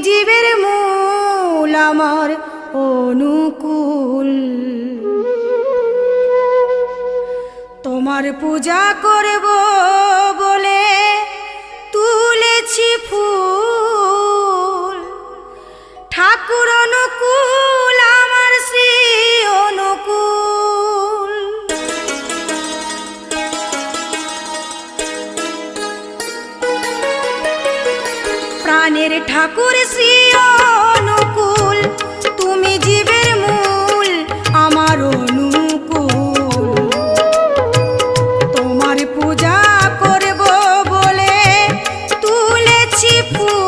জীবের মূল আমার অনুকূল। তোমার পূজা করব বলে তুলেছি ফুল। ঠাকুর অনুকূল প্রাণের ঠাকুর শ্রী অনুকূল তুমি জীবের মূল, আমার অনুকূল। তোমার পূজা করব বলে তুলেছি ফুল।